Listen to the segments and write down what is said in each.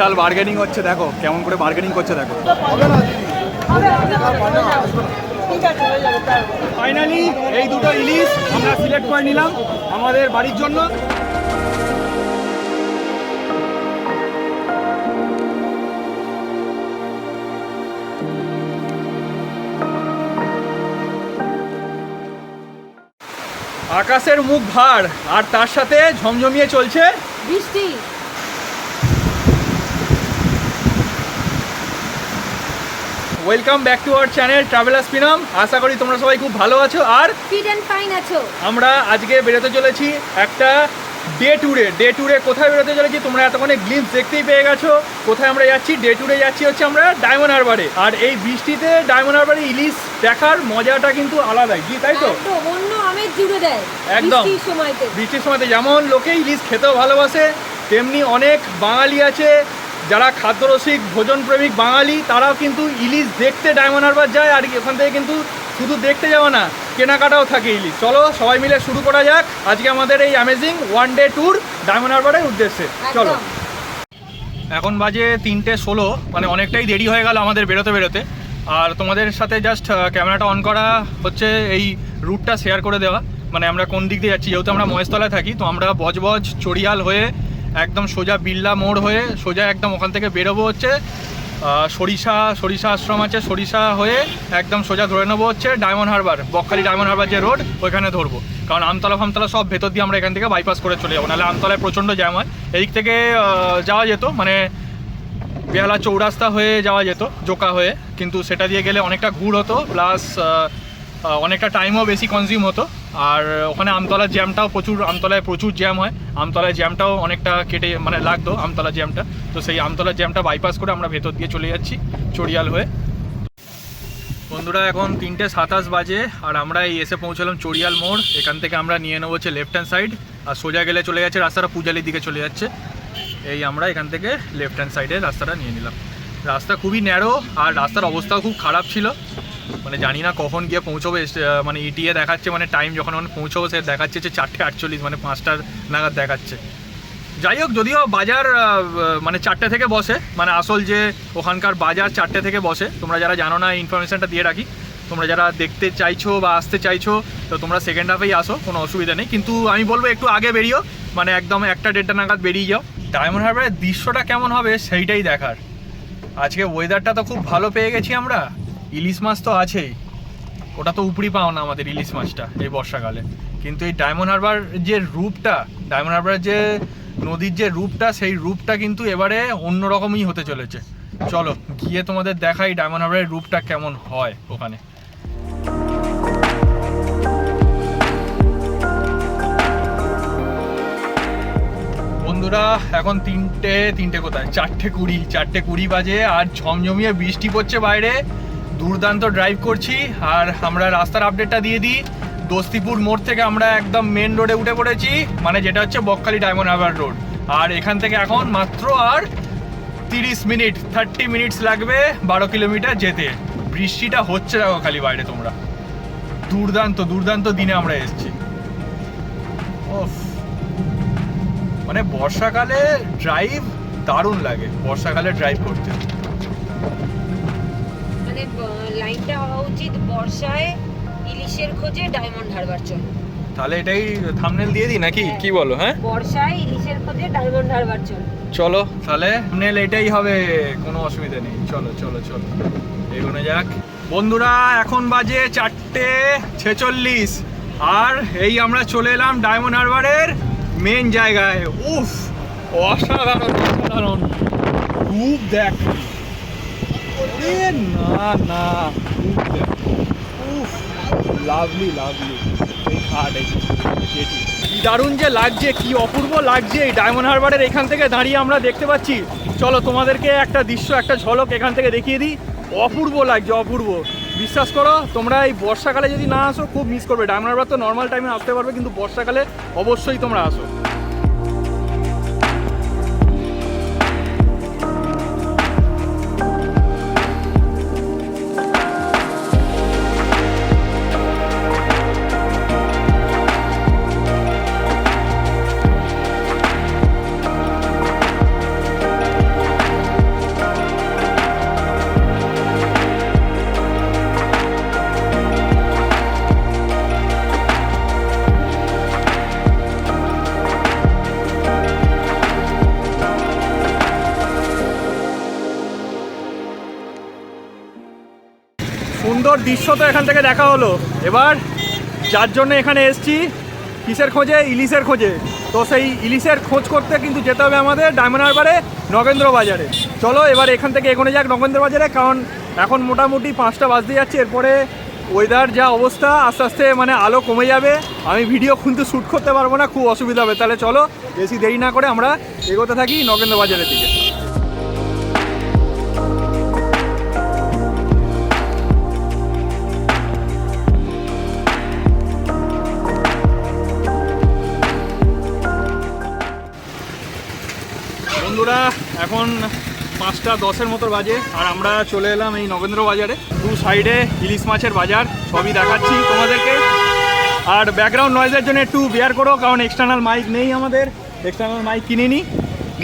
বিশাল bargaining হচ্ছে, দেখো, কেমন করে বার্গেনিং করছে, দেখো। ফাইনালি এই দুটো ইলিশ আমরা সিলেক্ট করে নিলাম আমাদের বাড়ির জন্য। আকাশের মুখ ভার, আর তার সাথে ঝমঝমিয়ে চলছে বৃষ্টি। Welcome back to our channel travellers পিনাম আশা করি তোমরা সবাই খুব ভালো আছো। আর ফিট অ্যান্ড ফাইন আছো। আমরা আজকে বেরোতে চলেছি একটা ডে ট্যুরে ডে ট্যুরে কোথায় বেরোতে চলেছি তোমরা এতক্ষণে গ্লিমস দেখতেই পেয়ে গেছো। কোথায় আমরা যাচ্ছি? ডে ট্যুরে যাচ্ছি হচ্ছে আমরা ডায়মন্ড হারবারে আর এই বৃষ্টিতে ডায়মন্ড হারবারে ইলিশ দেখার মজাটা কিন্তু আলাদাই। কি তাই তো? অন্য আমেজ জুড়ে দেয় একদম। বৃষ্টির সময়তে। যেমন লোকে ইলিশ খেতেও ভালোবাসে তেমনি অনেক বাঙালি আছে। যারা খাদ্যরসিক ভোজন প্রেমিক বাঙালি, তারাও কিন্তু ইলিশ দেখতে ডায়মন্ড হারবার যায় আর ওখান থেকে কিন্তু শুধু দেখতে যাওয়া না, কেনাকাটাও থাকে ইলিশ। চলো সবাই মিলে শুরু করা যাক। আজকে আমাদের এই amazing one day tour Diamond হারবারের উদ্দেশ্যে। চলো। এখন বাজে তিনটে ষোলো মানে অনেকটাই দেরি হয়ে গেল আমাদের বেরোতে বেরোতে। আর তোমাদের সাথে জাস্ট ক্যামেরাটা অন করা হচ্ছে এই রুটটা শেয়ার করে দেওয়া। মানে আমরা কোন দিক দিয়ে যাচ্ছি, যেহেতু আমরা মহেশতলায় থাকি, তো আমরা বজবজ, চড়িয়াল হয়ে একদম সোজা বিল্লা মোড় হয়ে সোজা একদম ওখান থেকে বেরোবো হচ্ছে সরিষা সরিষা আশ্রম আছে, সরিষা হয়ে একদম সোজা ধরে নেব হচ্ছে ডায়মন্ড হারবার বকখালি ডায়মন্ড হারবার যে রোড ওইখানে ধরবো। কারণ আমতলা ফামতলা সব ভেতর দিয়ে আমরা এখান থেকে বাইপাস করে চলে যাব, নাহলে আমতলায় প্রচণ্ড জ্যাম হয়। এদিক থেকে যাওয়া যেত মানে বেহালা চৌরাস্তা হয়ে যাওয়া যেত, জোকা হয়ে, কিন্তু সেটা দিয়ে গেলে অনেকটা ঘুর হতো প্লাস অনেকটা টাইমও বেশি কনজিউম হতো। আর ওখানে আমতলার জ্যামটাও প্রচুর, আমতলায় প্রচুর জ্যাম হয়। আমতলায় জ্যামটাও অনেকটা কেটে মানে লাগতো আমতলা জ্যামটা তো সেই আমতলার জ্যামটা বাইপাস করে আমরা ভেতর দিয়ে চলে যাচ্ছি, চড়িয়াল হয়ে। বন্ধুরা, এখন তিনটে সাতাশ বাজে, আর আমরা এই এসে পৌঁছলাম চড়িয়াল মোড়। এখান থেকে আমরা নিয়ে নেব হচ্ছে লেফট হ্যান্ড সাইড আর সোজা গেলে চলে যাচ্ছে রাস্তাটা পূজালির দিকে চলে যাচ্ছে। এই আমরা এখান থেকে লেফট হ্যান্ড সাইডে রাস্তাটা নিয়ে নিলাম। রাস্তা খুবই ন্যারো আর রাস্তার অবস্থাও খুব খারাপ ছিল। মানে জানি না কখন গিয়ে পৌঁছবে মানে ইটিএ দেখাচ্ছে মানে টাইম যখন ওখানে পৌঁছবো, সে দেখাচ্ছে যে চারটে আটচল্লিশ মানে পাঁচটার নাগাদ দেখাচ্ছে। যাই হোক, যদিও বাজার মানে চারটে থেকে বসে মানে আসল যে ওখানকার বাজার চারটে থেকে বসে, তোমরা যারা জানো না ইনফরমেশনটা দিয়ে রাখি। তোমরা যারা দেখতে চাইছো বা আসতে চাইছো, তো তোমরা সেকেন্ড হাফেই আসো, কোনো অসুবিধা নেই। কিন্তু আমি বলব, একটু আগে বেরিও মানে একদম একটা দেড়টা নাগাদ বেরিয়ে যাও। ডায়মন্ড হারবারের দৃশ্যটা কেমন হবে, সেইটাই দেখার। আজকে ওয়েদারটা তো খুব ভালো পেয়ে গেছি আমরা। ইলিশ মাছ তো আছেই। ওটা তো উপরি পাও না আমাদের ইলিশ মাছটা এই বর্ষাকালে। কিন্তু এই ডায়মন্ড হারবার যে রূপটা, ডায়মন্ড হারবারের যে নদীর যে রূপটা, সেই রূপটা কিন্তু এবারে অন্যরকমই হতে চলেছে। চলো, গিয়ে তোমাদের দেখাই ডায়মন্ড হারবারের রূপটা কেমন হয় ওখানে। বন্ধুরা, এখন তিনটে তিনটে কোথায়? চারটে কুড়ি চারটে কুড়ি বাজে আর ঝমঝমিয়ে বৃষ্টি পড়ছে বাইরে। দুর্দান্ত ড্রাইভ করছি। আর আমরা রাস্তার আপডেটটা দিয়ে দিই। দোস্তিপুর মোড় থেকে আমরা একদম মেন রোডে উঠে পড়েছি মানে যেটা হচ্ছে বকখালি ডায়মন্ড হারবার রোড আর এখান থেকে এখন মাত্র আর তিরিশ মিনিট থার্টি মিনিটস লাগবে বারো কিলোমিটার যেতে। বৃষ্টিটা হচ্ছে দেখো খালি বাইরে তোমরা। দুর্দান্ত দুর্দান্ত দিনে আমরা এসেছি। মানে বর্ষাকালে ড্রাইভ দারুণ লাগে, বর্ষাকালে ড্রাইভ করতে। লাইনটা হওয়া উচিত বর্ষায় ইলিশের খোঁজে ডায়মন্ড হারবার চল তাহলে এটাই থামনেল দিয়ে দিই নাকি? কি বলো হ্যাঁ? বর্ষায় ইলিশের খোঁজে ডায়মন্ড হারবার চল চলো তাহলে থামনেল এটাই হবে কোনো অসুবিধা নেই। চলো চলো চলো। এগোনো যাক। বন্ধুরা এখন বাজে চারটে ছেচল্লিশ। আর এই আমরা চলে এলাম ডায়মন্ড হারবারের মেন জায়গায়। উফ অসাধারণ অসাধারণ। খুব দেখ। না না। উফ লাভলি লাভলি এই এই। দারুণ যে লাগছে, কি অপূর্ব লাগছে। এই ডায়মন্ড হারবারের এখান থেকে দাঁড়িয়ে আমরা দেখতে পাচ্ছি। চলো তোমাদেরকে একটা দৃশ্য, একটা ঝলক এখান থেকে দেখিয়ে দিই। অপূর্ব লাগছে, অপূর্ব। বিশ্বাস করো, তোমরা এই বর্ষাকালে যদি না আসো, খুব মিস করবে। ডায়মন্ড হারবার তো নর্মাল টাইমে আসতে পারবে, কিন্তু বর্ষাকালে অবশ্যই তোমরা আসো। সুন্দর দৃশ্য তো এখান থেকে দেখা হলো। এবার যার জন্য এখানে এসছি, কিসের খোঁজে? ইলিশের খোঁজে। তো সেই ইলিশের খোঁজ করতে কিন্তু যেতে হবে আমাদের ডায়মন্ড হারবারে, নগেন্দ্র বাজারে। চলো এবার এখান থেকে এগোনে যাক নগেন্দ্র বাজারে, কারণ এখন মোটামুটি পাঁচটা বাজতে যাচ্ছে। এরপরে ওয়েদার যা অবস্থা, আস্তে আস্তে মানে আলো কমে যাবে। আমি ভিডিও কিন্তু শ্যুট করতে পারব না, খুব অসুবিধা হবে। তাহলে চলো, বেশি দেরি না করে আমরা এগোতে থাকি নগেন্দ্র বাজারের দিকে। বন্ধুরা এখন পাঁচটা দশের মতো বাজে আর আমরা চলে এলাম এই নগেন্দ্র বাজারে। দু সাইডে ইলিশ মাছের বাজার সবই দেখাচ্ছি তোমাদেরকে। আর ব্যাকগ্রাউন্ড নয়েজের জন্য একটু বেয়ার করো কারণ এক্সটার্নাল মাইক নেই আমাদের। এক্সটার্নাল মাইক কিনে নিই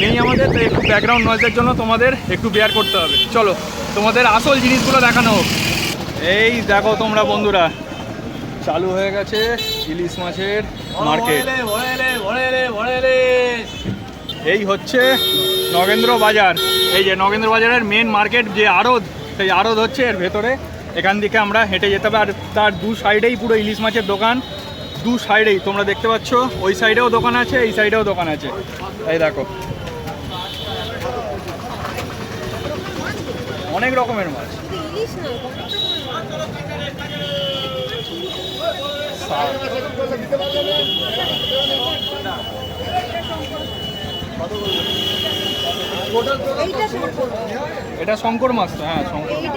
নেই আমাদের তো একটু ব্যাকগ্রাউন্ড নয়েজের জন্য তোমাদের একটু বেয়ার করতে হবে। চলো তোমাদের আসল জিনিসগুলো দেখানো হোক। এই দেখো তোমরা বন্ধুরা চালু হয়ে গেছে ইলিশ মাছের মার্কেট এই হচ্ছে নগেন্দ্র বাজার এই যে নগেন্দ্র বাজারের মেন মার্কেট যে আড়ত, সেই আড়ত হচ্ছে এর ভেতরে। এখান থেকে আমরা হেঁটে যেতে হবে, আর তার দু সাইডেই পুরো ইলিশ মাছের দোকান। দু সাইডেই, তোমরা দেখতে পাচ্ছ, ওই সাইডেও দোকান আছে, এই সাইডেও দোকান আছে। এই দেখো। অনেক রকমের মাছ। শঙ্কর এটা শঙ্কর মাছ তো হ্যাঁ শঙ্কর মাছ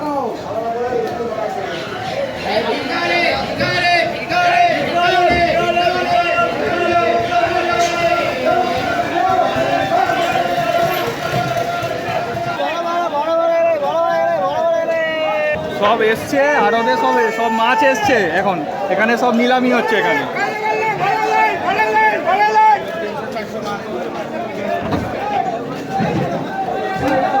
সব এসছে, আর ওদের সব সব মাছ এসছে এখন। এখানে সব নিলামি হচ্ছে এখানে। বলছি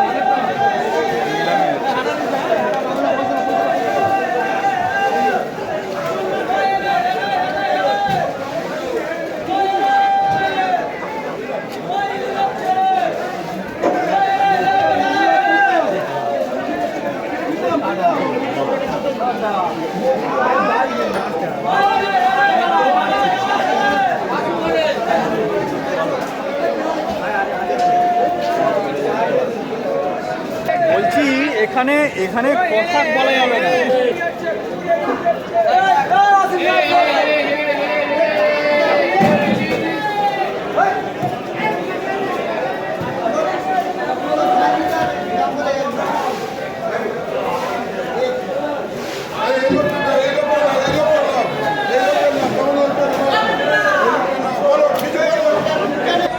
এখানে এখানে কথা বলা যাবে না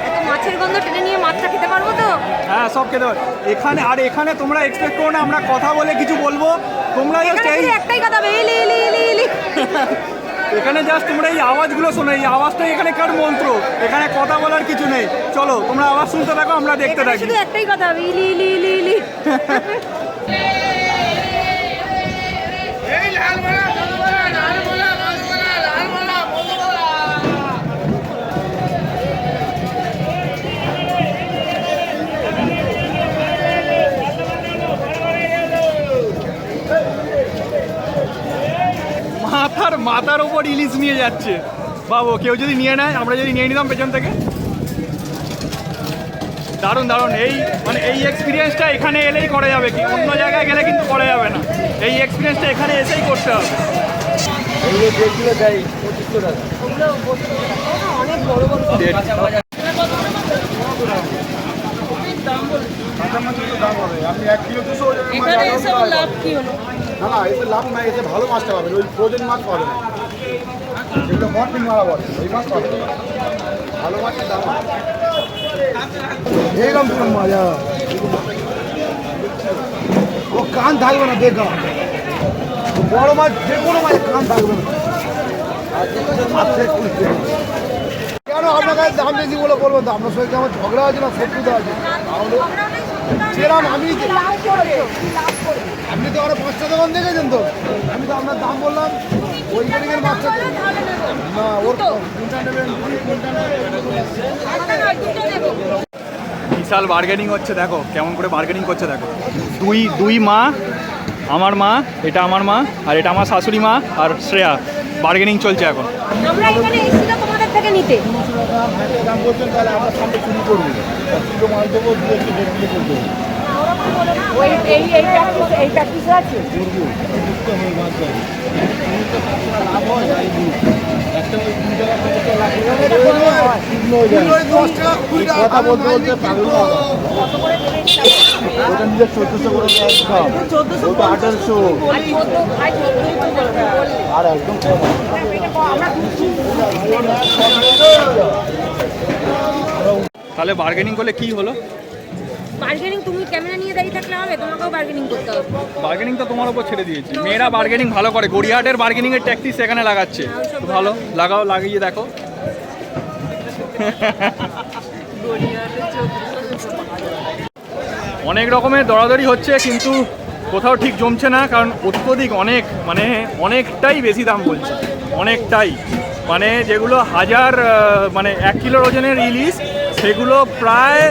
এত মাছের গন্ধ টেনে নিয়ে মাছটা খেতে পারব তো হ্যাঁ সব খেতে এখানে আর এখানে তোমরা এক্সপেক্ট করো না আমরা কথা বলে কিছু বলব। তোমরা এই একটাই কথা হবে ইলি ইলি ইলি ইলি এখানে জাস্ট তোমরা এই আওয়াজগুলো শোনো এই আওয়াজটাই এখানে কার মন্ত্র? এখানে কথা বলার কিছু নেই। চলো তোমরা আওয়াজ শুনতে থাকো আমরা দেখতে থাকি। শুধু একটাই কথা ইলি ইলি ইলি ইলি মাথার মাথার ওপর ইলিশ নিয়ে যাচ্ছে। বাবু, কেউ যদি নিয়ে নেয়, আমরা যদি নিয়ে নিতাম পেছন থেকে। দারুণ দারুণ। এই মানে এই এক্সপিরিয়েন্সটা এখানে এলেই করা যাবে কি? অন্য জায়গায় গেলে কিন্তু করা যাবে না। এই এক্সপিরিয়েন্সটা এখানে এসেই করতে হবে। এখানে এসে লাভ কি হলো? না না এসে লাভ নাই এসে ভালো মাছটা পাবেন ওই ফ্রোজেন মাছ পাবেন। যেগুলো মটফিন মারা বলে ওই মাছ পাবেন। ভালো মাছের দাম এইরকম পুরো মজা ও কান থাকবে না দেখা বড় মাছ যে কোনো মাছ কান থাকবে না। আর মাছ শেষ কেন আপনার কাছে দাম বেশি বলে বলব তো? আপনার সঙ্গে আমার ঝগড়া আছে না শত্রুতা আছে তাহলে সেরকম আমি আপনি তো আরও পাঁচটা দোকান দেখেছেন তো? আমি তো আপনার দাম বললাম ওই মাছটা তো- না ওর কোনটা নেবেন কোনটা নেবেন? বিশাল বার্গেনিং হচ্ছে দেখো কেমন করে বার্গেনিং করছে দেখো। দুই দুই মা আমার মা এটা আমার মা আর এটা আমার শাশুড়ি মা আর শ্রেয়া। বার্গেনিং চলছে এখন। আমরা এখানে এসেছিলাম তোমাদের থেকে নিতে। দাম এক কিলো দেবো দু একটু দেড় করে। কথা বলতে বলতে পাগল। ওটা নিজের চোদ্দশো করে একদম ওটা আঠারোশো। আর একদম তাহলে বার্গেনিং করলে কি হলো? বার্গেনিং তুমি ক্যামেরা নিয়ে দাঁড়িয়ে থাকলে হবে তোমাকেও বার্গেনিং করতে হবে। বার্গেনিং তো তোমার উপর ছেড়ে দিয়েছি। মেয়েরা বার্গেনিং ভালো করে। গড়িয়াহাটের বার্গেনিং এর ট্যাকটিস এখানে লাগাচ্ছে। ভালো লাগাও লাগিয়ে দেখো। অনেক রকমের দরাদরি হচ্ছে, কিন্তু কোথাও ঠিক জমছে না, কারণ অত্যধিক অনেক মানে অনেকটাই বেশি দাম বলছে। অনেকটাই। মানে যেগুলো হাজার মানে এক কিলোর ওজনের ইলিশ, সেগুলো প্রায়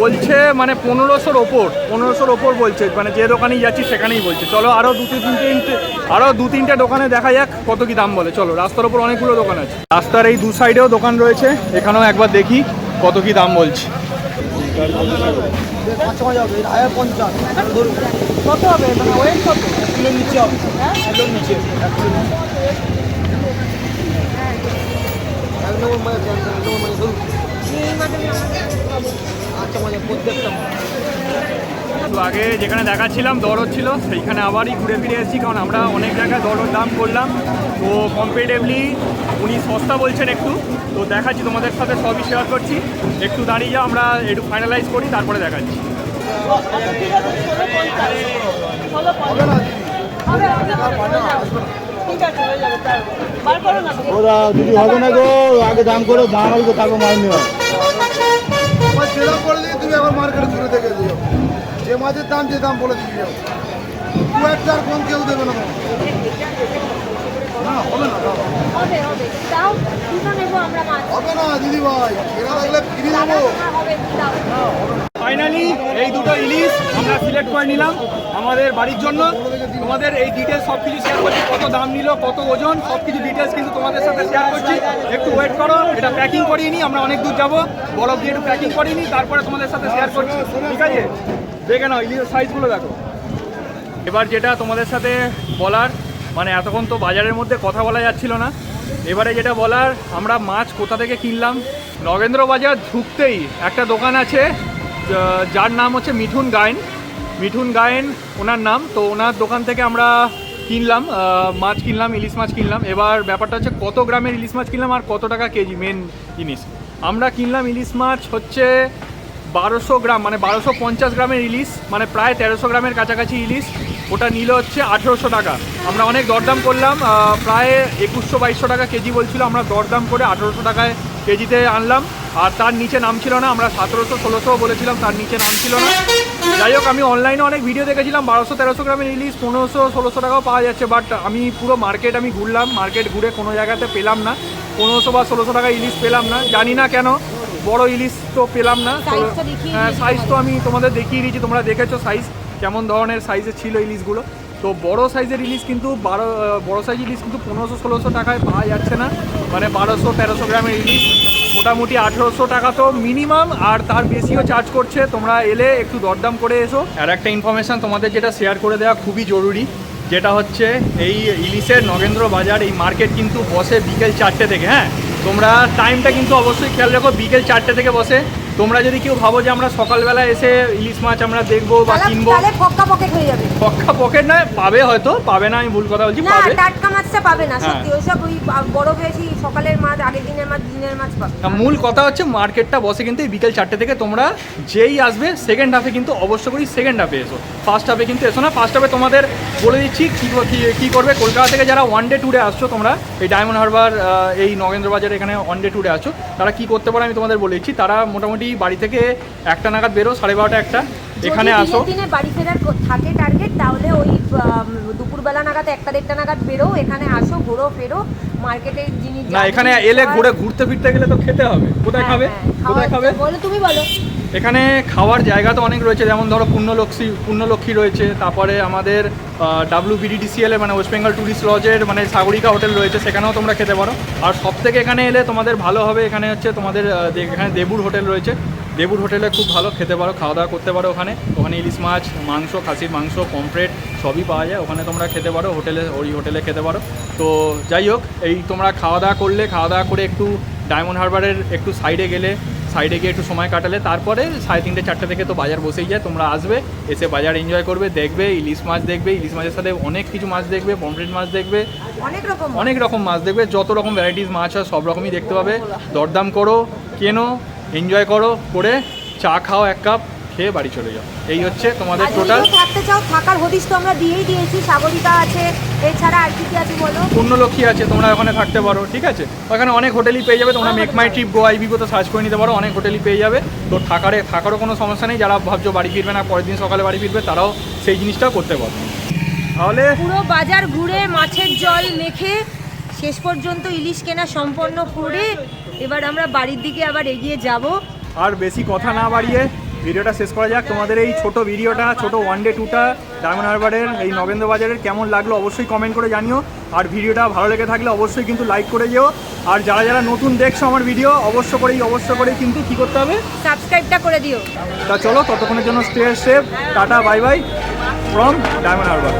বলছে মানে পনেরোশোর ওপর পনেরোশোর ওপর বলছে। মানে যে দোকানেই যাচ্ছি, সেখানেই বলছে। চলো আরও দু তিন তিনটে আরও দু তিনটে দোকানে দেখা যাক কত কি দাম বলে। চলো, রাস্তার ওপর অনেকগুলো দোকান আছে। রাস্তার এই দু সাইডেও দোকান রয়েছে, এখানেও একবার দেখি কত কি দাম বলছে। পাঁচ হবে হাজার পঞ্চাশ ধরুন কত হবে? মানে ওয়েট কত? এক নিচে হবে। এক কিলোর নিচে এক নম্বর মাছ এক নম্বর মাছ ধরুন আচ্ছা মাছ প্রত্যেকটা আগে যেখানে দেখাচ্ছিলাম, দর হচ্ছিল, সেইখানে আবারই ঘুরে ফিরে এসেছি, কারণ আমরা অনেক জায়গায় দরের দাম করলাম। তো কম্পারেটিভলি উনি সস্তা বলছেন একটু, তো দেখাচ্ছি, তোমাদের সাথে সবই শেয়ার করছি। একটু দাঁড়িয়ে যাও, আমরা একটু ফাইনালাইজ করি, তারপরে দেখাচ্ছি। হবে। ওরা দিদি হবে না গো, আগে দাম করে দাম আসবে তারপর মাল নেওয়া যেরকম করে দিয়ে তুমি আবার মার্কেটে ঘুরে দেখে দিও। যে মাছের দাম যে দাম বলে যাও। দু একটা আর কম কেউ দেবে না হবে না হবে আমরা না দিদি ভাই এরা লাগলে ফিরে যাব হবে দাও ফাইনালি এই দুটো ইলিশ আমরা সিলেক্ট করে নিলাম আমাদের বাড়ির জন্য। তোমাদের এই ডিটেলস সব কিছু শেয়ার করছি, কত দাম নিল, কত ওজন সব কিছু ডিটেলস কিন্তু তোমাদের সাথে শেয়ার করছি। একটু ওয়েট করো, এটা প্যাকিং করিয়ে নিই আমরা অনেক দূর যাব। বরফ দিয়ে একটু প্যাকিং করিয়ে নিই তারপরে তোমাদের সাথে শেয়ার করছি। ঠিক আছে? দেখে নাও, ইলিশের সাইজগুলো দেখো। এবার যেটা তোমাদের সাথে বলার মানে এতক্ষণ তো বাজারের মধ্যে কথা বলা যাচ্ছিল না। এবারে যেটা বলার, আমরা মাছ কোথা থেকে কিনলাম? নগেন্দ্র বাজার ঢুকতেই একটা দোকান আছে যার নাম হচ্ছে মিঠুন গায়েন। মিঠুন গায়েন, ওনার নাম। তো ওনার দোকান থেকে আমরা কিনলাম মাছ কিনলাম, ইলিশ মাছ কিনলাম। এবার ব্যাপারটা হচ্ছে কত গ্রামের ইলিশ মাছ কিনলাম আর কত টাকা কেজি মেন জিনিস। আমরা কিনলাম ইলিশ মাছ হচ্ছে বারোশো গ্রাম মানে বারোশো পঞ্চাশ গ্রামের ইলিশ মানে প্রায় তেরোশো গ্রামের কাছাকাছি ইলিশ। ওটা নিল হচ্ছে আঠেরোশো টাকা। আমরা অনেক দরদাম করলাম প্রায় একুশশো বাইশশো টাকা কেজি বলছিল, আমরা দরদাম করে আঠেরোশো টাকায় কেজিতে আনলাম আর তার নিচে নাম ছিল না আমরা সতেরোশো ষোলোশো বলেছিলাম তার নিচে নাম ছিল না। যাই হোক আমি অনলাইনে অনেক ভিডিও দেখেছিলাম বারোশো তেরোশো গ্রামের ইলিশ পনেরোশো ষোলোশো টাকাও পাওয়া যাচ্ছে বাট আমি পুরো মার্কেট আমি ঘুরলাম মার্কেট ঘুরে কোনো জায়গাতে পেলাম না। পনেরোশো বা ষোলোশো টাকা ইলিশ পেলাম না জানি না কেন বড় ইলিশ তো পেলাম না। হ্যাঁ সাইজ তো আমি তোমাদের দেখিয়ে দিয়েছি তোমরা দেখেছ সাইজ কেমন ধরনের সাইজের ছিল ইলিশগুলো তো বড় সাইজের ইলিশ কিন্তু বারো বড় সাইজ ইলিশ কিন্তু পনেরোশো, ষোলোশো টাকায় পাওয়া যাচ্ছে না। মানে বারোশো, তেরোশো গ্রামের ইলিশ, মোটামুটি আঠেরোশো টাকা তো মিনিমাম, আর তার বেশিও চার্জ করছে। তোমরা এলে একটু দরদাম করে এসো। আর একটা ইনফরমেশান তোমাদের যেটা শেয়ার করে দেওয়া খুবই জরুরি, যেটা হচ্ছে এই ইলিশের নগেন্দ্র বাজার, এই মার্কেট কিন্তু বসে বিকেল চারটে থেকে হ্যাঁ? তোমরা টাইমটা কিন্তু অবশ্যই খেয়াল রাখো, বিকেল চারটে থেকে বসে। তোমরা যদি কেউ ভাবো যে আমরা সকালবেলা এসে ইলিশ মাছ আমরা দেখব বা কিনবো তাহলে ফক্কা পকেট হয়ে যাবে। পক্কা পকেট নয় পাবে হয়তো পাবে না আমি ভুল কথা বলছি না পাবে। টাটকা মাছটা পাবে না হ্যাঁ। সত্যি ওইসব ওই বড় বেশি সকালের মাছ আগের দিনের মাছ দিনের মাছ পাবে। মূল কথা হচ্ছে মার্কেটটা বসে কিন্তু এই বিকেল চারটে থেকে তোমরা যেই আসবে সেকেন্ড হাফে কিন্তু অবশ্য করি সেকেন্ড হাফে এসো। ফার্স্ট হাফে কিন্তু এসো না ফার্স্ট হাফে তোমাদের বলে দিচ্ছি কী কী- কী করবে। কলকাতা থেকে যারা ওয়ান ডে ট্যুরে আসছো তোমরা এই ডায়মন্ড হারবার এই নগেন্দ্র বাজার এখানে ওয়ান ডে ট্যুরে আসছো তারা কি করতে পারে আমি তোমাদের বলে দিচ্ছি। তারা মোটামুটি বাড়ি থেকে একটা নাগাদ বেরো সাড়ে বারোটা একটা। এখানে আসো। দিনে বাড়ি ফেরার থাকে টার্গেট তাহলে ওই দুপুরবেলা নাগাদ একটা দেড়টা নাগাদ বেরো এখানে আসো ঘোরো ফেরো। মার্কেটে জিনিস না এখানে এলে ঘুরে ঘুরতে ফিরতে গেলে তো খেতে হবে। কোথায় হ্যাঁ, খাবে? হ্যাঁ, কোথায় খাবে? বলো তুমি বলো। এখানে খাওয়ার জায়গা তো অনেক রয়েছে, যেমন ধরো পূর্ণলক্ষ্মী পূর্ণলক্ষ্মী রয়েছে, তারপরে আমাদের ডাব্লিউ বিডিডিসিএল মানে ওয়েস্ট বেঙ্গল ট্যুরিস্ট লজের মানে সাগরিকা হোটেল রয়েছে, সেখানেও তোমরা খেতে পারো। আর সব থেকে এখানে এলে তোমাদের ভালো হবে, এখানে হচ্ছে তোমাদের এখানে দেবুর হোটেল রয়েছে। দেবুর হোটেলে খুব ভালো খেতে পারো খাওয়া দাওয়া করতে পারো ওখানে। ওখানে ইলিশ মাছ, মাংস, খাসির মাংস, পমফ্রেট সবই পাওয়া যায়, ওখানে তোমরা খেতে পারো, হোটেলে, ওই হোটেলে খেতে পারো। তো যাই হোক, এই তোমরা খাওয়া দাওয়া করলে খাওয়া দাওয়া করে একটু ডায়মন্ড হারবারের একটু সাইডে গেলে সাইডে গিয়ে একটু সময় কাটালে তারপরে সাড়ে তিনটে চারটে থেকে তো বাজার বসেই যায় তোমরা আসবে এসে বাজার এনজয় করবে দেখবে ইলিশ মাছ দেখবে ইলিশ মাছের সাথে অনেক কিছু মাছ দেখবে পমফ্রেট মাছ দেখবে অনেক রকম অনেক রকম মাছ দেখবে যত রকম ভ্যারাইটিস মাছ হয় সব রকমই দেখতে পাবে। দরদাম করো কেনো এনজয় করো করে চা খাও এক কাপ খেয়ে বাড়ি চলে যাও। এই হচ্ছে তোমাদের টোটাল থাকতে চাও থাকার হদিস তো আমরা দিয়েই দিয়েছি। সাগরিকা আছে এছাড়া আর কি কি আছে বলো? পূর্ণলক্ষ্মী আছে তোমরা ওখানে থাকতে পারো ঠিক আছে? ওখানে অনেক হোটেলই পেয়ে যাবে তোমরা মেক মাই ট্রিপ গো আইবিগো তো সার্চ করে নিতে পারো অনেক হোটেলই পেয়ে যাবে। তো থাকারে থাকারও কোনো সমস্যা নেই যারা ভাবছ বাড়ি ফিরবে না পরের দিন সকালে বাড়ি ফিরবে তারাও সেই জিনিসটাও করতে পারো। তাহলে পুরো বাজার ঘুরে মাছের জল মেখে শেষ পর্যন্ত ইলিশ কেনা সম্পন্ন করে এবার আমরা বাড়ির দিকে আবার এগিয়ে যাব। আর বেশি কথা না বাড়িয়ে ভিডিওটা শেষ করা যাক। তোমাদের এই ছোট ভিডিওটা ছোট ওয়ান ডে টুটা ডায়মন্ড হারবারের এই নগেন্দ্র বাজারের কেমন লাগল অবশ্যই কমেন্ট করে জানিও। আর ভিডিওটা ভালো লেগে থাকলে অবশ্যই কিন্তু লাইক করে যেও। আর যারা যারা নতুন দেখছ আমার ভিডিও অবশ্য করেই অবশ্য করেই কিন্তু কি করতে হবে? সাবস্ক্রাইবটা করে দিও। তা চলো ততক্ষণের জন্য stay safe tata bye bye from Diamond Harbour.